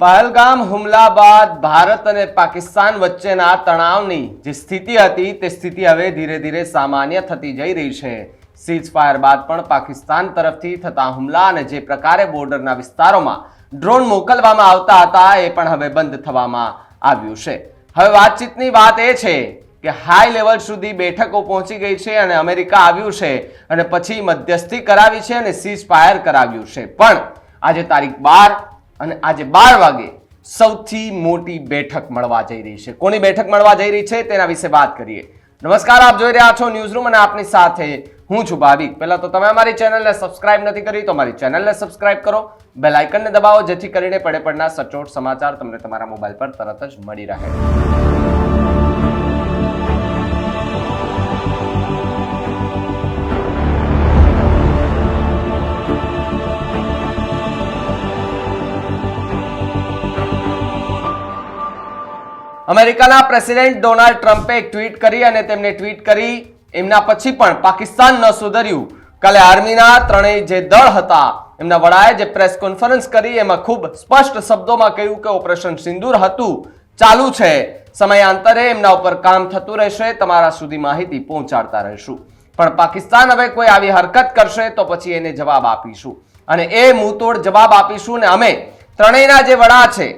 પહેલગામ હુમલા બાદ ભારત અને પાકિસ્તાન વચ્ચેના તણાવની જે સ્થિતિ હતી તે સ્થિતિ હવે ધીરે ધીરે સામાન્ય થતી જઈ રહી છે. સીઝ ફાયર બાદ પણ પાકિસ્તાન તરફથી થતા હુમલા અને જે પ્રકારે બોર્ડરના વિસ્તારોમાં ડ્રોન મોકલવામાં આવતા હતા એ પણ હવે બંધ થવામાં આવ્યું છે. હવે વાતચીતની વાત એ છે કે હાઈ લેવલ સુધી બેઠકો પહોંચી ગઈ છે અને અમેરિકા આવ્યું છે અને પછી મધ્યસ્થી કરાવી છે અને સીઝ ફાયર કરાવ્યું છે. પણ આજે તારીખ બાર અને આજે બાર વાગે સૌથી મોટી બેઠક મળવા જઈ રહી છે. કોની બેઠક મળવા જઈ રહી છે તેના વિશે વાત કરીએ. નમસ્કાર, આપ જોઈ રહ્યા છો ન્યૂઝ રૂમ અને આપની સાથે હું છું ભાવિક. પહેલાં તો તમે અમારી ચેનલને સબસ્ક્રાઇબ નથી કરી તો અમારી ચેનલને સબસ્ક્રાઇબ કરો. બેલ આઇકનને દબાવો જેથી કરીને પડે પડના સચોટ સમાચાર તમને તમારા મોબાઈલ પર તરત જ મળી રહે. અમેરિકાના પ્રેસિડેન્ટ ડોનાલ્ડ ટ્રમ્પે એક ટ્વીટ કરી અને તેમને ટ્વીટ કરી, એમના પછી પણ પાકિસ્તાન ન સુધર્યું. કાલે આર્મીના ત્રણેય જે દળ હતા, એમના વડાએ જે પ્રેસ કોન્ફરન્સ કરી, એમાં ખૂબ સ્પષ્ટ શબ્દોમાં કહ્યું કે ઓપરેશન સિંદૂર હતું, ચાલુ છે. સમયાંતરે એમના ઉપર કામ થતું રહેશે, તમારા સુધી માહિતી પહોંચાડતા રહીશું. પણ પાકિસ્તાન હવે કોઈ આવી હરકત કરશે તો પછી એને જવાબ આપીશું. અને એ મુંતોડ જવાબ આપીશું ને અમે ત્રણેયના જે વડા છે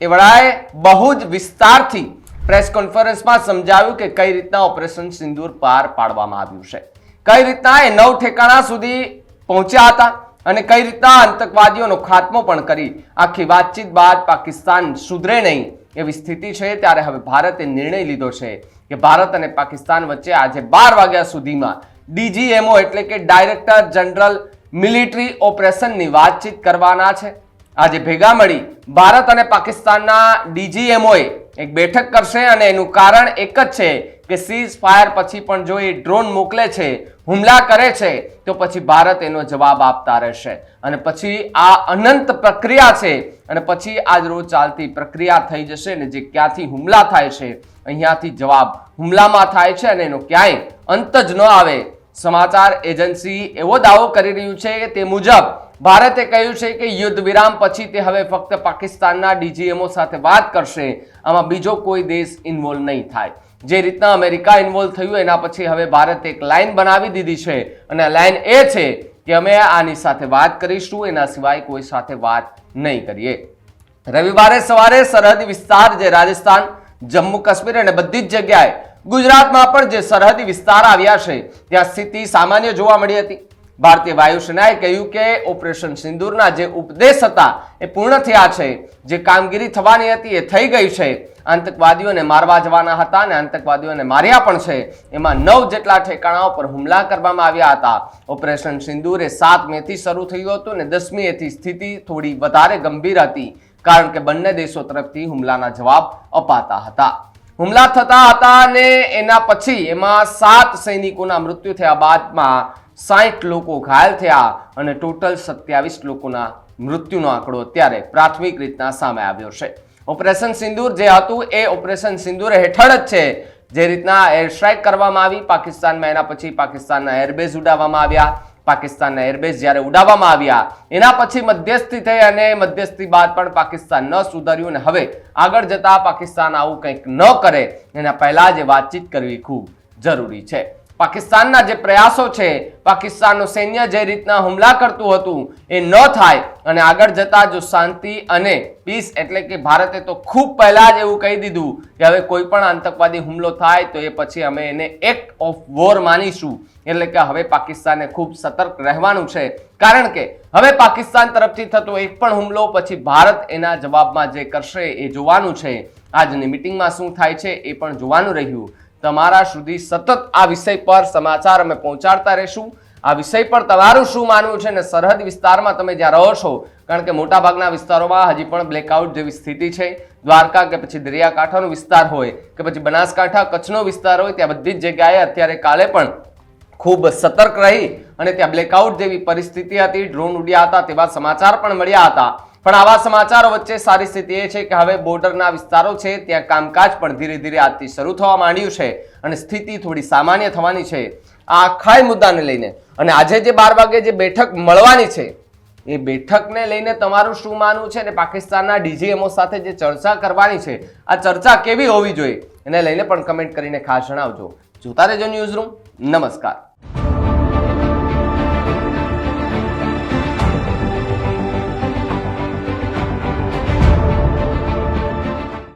એ વડાએ બહુ જ વિસ્તારથી પ્રેસ કોન્ફરન્સમાં સમજાવ્યું કે કઈ રીતના ઓપરેશન સિંદૂર પાર પાડવામાં આવ્યું છે. કઈ રીતના એ નવ ઠેકાણા સુધી પહોંચ્યા હતા અને કઈ રીતના આતંકવાદીઓનો ખાત્મો પણ કરી આખી વાતચીત બાદ પાકિસ્તાન સુધરે નહીં એવી સ્થિતિ છે. ત્યારે હવે ભારતે નિર્ણય લીધો છે કે ભારત અને પાકિસ્તાન વચ્ચે આજે બાર વાગ્યા સુધીમાં ડીજીએમઓ એટલે કે ડાયરેક્ટર જનરલ મિલિટરી ઓપરેશનની વાતચીત કરવાના છે. આજે ભેગા મળી ભારત અને પાકિસ્તાનના ડીજીએમઓએ એક બેઠક કરશે અને એનું કારણ એક જ છે કે સીઝ ફાયર પછી પણ જો એ ડ્રોન મોકલે છે, હુમલા કરે છે, તો પછી ભારત એનો જવાબ આપતા રહેશે. અને પછી આ અનંત પ્રક્રિયા છે, અને પછી આજ રોજ ચાલતી પ્રક્રિયા થઈ જશે ને જે ક્યાંથી હુમલા થાય છે, અહીંયાથી જવાબ હુમલામાં થાય છે અને એનો ક્યાંય અંત જ ન આવે સમાચાર એજન્સી એવો દાવો કરી રહ્યું છે કે તે મુજબ ભારતે કહ્યું છે કે યુદ્ધ વિરામ પછી તે હવે ફક્ત પાકિસ્તાનના ડીજીએમઓ સાથે વાત કરશે. આમાં બીજો કોઈ દેશ ઇન્વોલ્વ નહીં થાય. જે રીતના અમેરિકા ઇન્વોલ્વ થયું, એના પછી હવે ભારતે એક લાઇન બનાવી દીધી છે. અને લાઇન એ છે કે અમે આની સાથે વાત કરીશું, એના સિવાય કોઈ સાથે વાત નહીં કરીએ. રવિવારે સવારે સરહદી વિસ્તાર, જે રાજસ્થાન, જમ્મુ કાશ્મીર અને બધી જ જગ્યાએ ગુજરાતમાં પણ જે સરહદી વિસ્તાર આવ્યા છે, ત્યાં સ્થિતિ સામાન્ય જોવા મળી હતી. ભારતીય વાયુસેનાએ કહ્યું કે ઓપરેશન સિંદૂરના જે ઉપદેશ હતા એ પૂર્ણ થયા છે. જે કામગીરી થવાની હતી એ થઈ ગઈ છે. આતંકવાદીઓને મારવા જવાના હતા અને આતંકવાદીઓને માર્યા પણ છે. એમાં નવ જેટલા ઠેકાણાઓ પર હુમલા કરવામાં આવ્યા હતા. ઓપરેશન સિંદૂર એ સાત મેથી શરૂ થયું હતું અને દસમી એથી સ્થિતિ થોડી વધારે ગંભીર હતી. કારણ કે બંને દેશો તરફથી હુમલાના જવાબ અપાતા હતા. હુમલા થતા હતા અને એના પછી એમાં સાત સૈનિકોના મૃત્યુ થયા બાદમાં સાઠ લોકો ઘાયલ થયા અને ટોટલ સત્યાવીસ લોકોના મૃત્યુનો આંકડો અત્યારે પ્રાથમિક રીતના સામે આવ્યો છે. ઓપરેશન સિંદૂર જે હતું એ ઓપરેશન સિંદૂર હેઠળ જ છે. જે રીતના એર સ્ટ્રાઇક કરવામાં આવી, પાકિસ્તાનમાં એના પછી પાકિસ્તાનના એરબેઝ ઉડાવવામાં આવ્યા. પાકિસ્તાનના એરબેઝ જ્યારે ઉડાવવામાં આવ્યા, એના પછી મધ્યસ્થી થઈ અને મધ્યસ્થી બાદ પણ પાકિસ્તાન ન સુધર્યું અને હવે આગળ જતા પાકિસ્તાન આવું કંઈક ન કરે, એના પહેલાં જ વાતચીત કરવી ખૂબ જરૂરી છે. પાકિસ્તાનના જે પ્રયાસો છે, પાકિસ્તાનનું સૈન્ય જે રીતના હુમલા કરતું હતું, એ ન થાય. અને આગળ જતા જો શાંતિ અને પીસ એટલે કે ભારતે તો ખૂબ પહેલાં જ એવું કહી દીધું કે હવે કોઈ પણ આતંકવાદી હુમલો થાય તો એ પછી અમે એને એક્ટ ઓફ વોર માનીશું. એટલે કે હવે પાકિસ્તાને ખૂબ સતર્ક રહેવાનું છે. કારણ કે હવે પાકિસ્તાન તરફથી થતો એક પણ હુમલો પછી ભારત એના જવાબમાં જે કરશે એ જોવાનું છે. આજની મિટિંગમાં શું થાય છે એ પણ જોવાનું રહ્યું. તમારા સુધી સતત આ વિષય પર સમાચાર અમે પહોંચાડતા રહીશું. આ વિષય પર તમારું શું માનવું છે ને સરહદ વિસ્તારમાં તમે જ્યાં રહો છો, કારણ કે મોટાભાગના વિસ્તારોમાં હજી પણ બ્લેકઆઉટ જેવી સ્થિતિ છે. દ્વારકા કે પછી દરિયાકાંઠાનો વિસ્તાર હોય કે પછી બનાસકાંઠા, કચ્છનો વિસ્તાર હોય, ત્યાં બધી જ જગ્યાએ અત્યારે કાલે પણ ખૂબ સતર્ક રહી અને ત્યાં બ્લેકઆઉટ જેવી પરિસ્થિતિ હતી. ડ્રોન ઉડ્યા હતા તેવા સમાચાર પણ મળ્યા હતા. પણ આવા સમાચારો વચ્ચે સારી સ્થિતિ એ છે કે હવે બોર્ડરના વિસ્તારો છે, ત્યાં કામકાજ પણ ધીરે ધીરે આજથી શરૂ થવા માંડ્યું છે અને સ્થિતિ થોડી સામાન્ય થવાની છે. આ આખાય મુદ્દાને લઈને અને આજે જે બાર વાગે જે બેઠક મળવાની છે, એ બેઠકને લઈને તમારું શું માનવું છે અને પાકિસ્તાનના ડીજીએમઓ સાથે જે ચર્ચા કરવાની છે, આ ચર્ચા કેવી હોવી જોઈએ, એને લઈને પણ કમેન્ટ કરીને ખાસ જણાવજો. જોતા રહેજો ન્યૂઝ રૂમ નમસ્કાર.